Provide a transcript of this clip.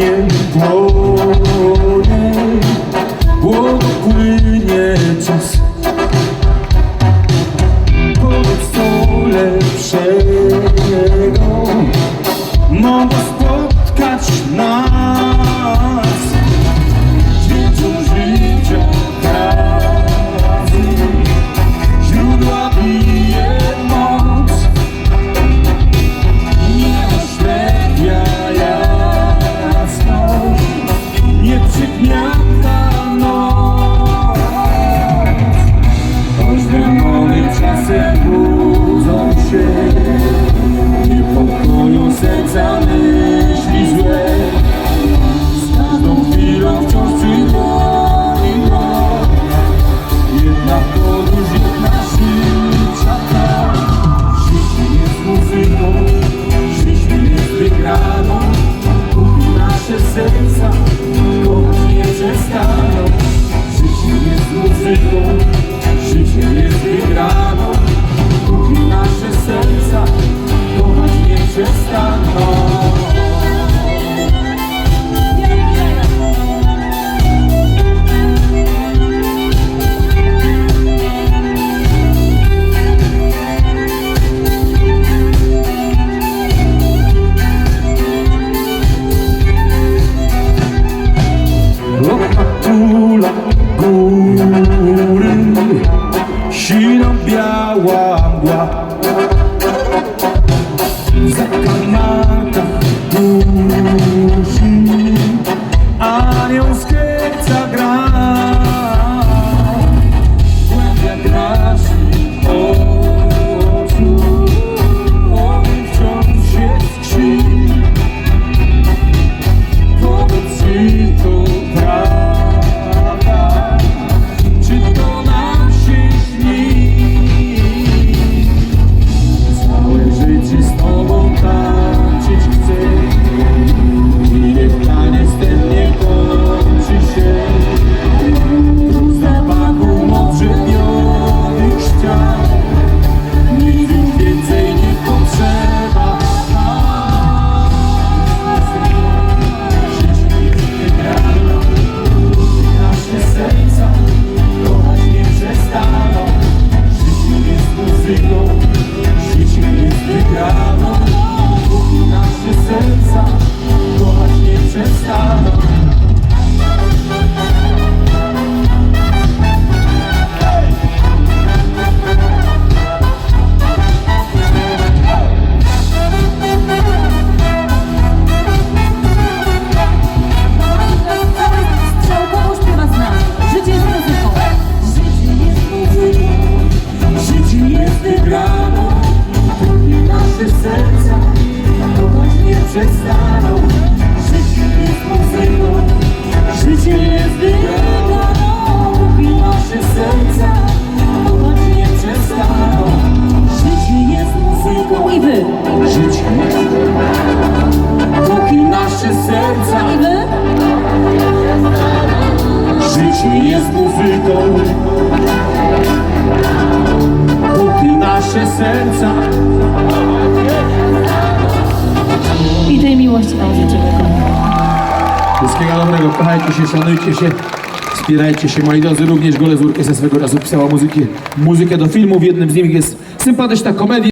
you. know serca Kochać nie przestaną. Życie jest muzyką przestaną Nasze serca nie przestaną Życie jest muzyką Życie jest wygraną nasze serca kochać nie przestaną Życie jest muzyką I wy. Życie Póki nasze serca I wy. Życie jest muzyką. Póki nasze serca miłości wam życzymy. Wszystkiego dobrego, kochajcie się, szanujcie się, wspierajcie się, moi drodzy, również Gole z Urkę ze swego razu pisała muzykę, muzykę do filmów, jednym z nich jest sympatyczna komedia.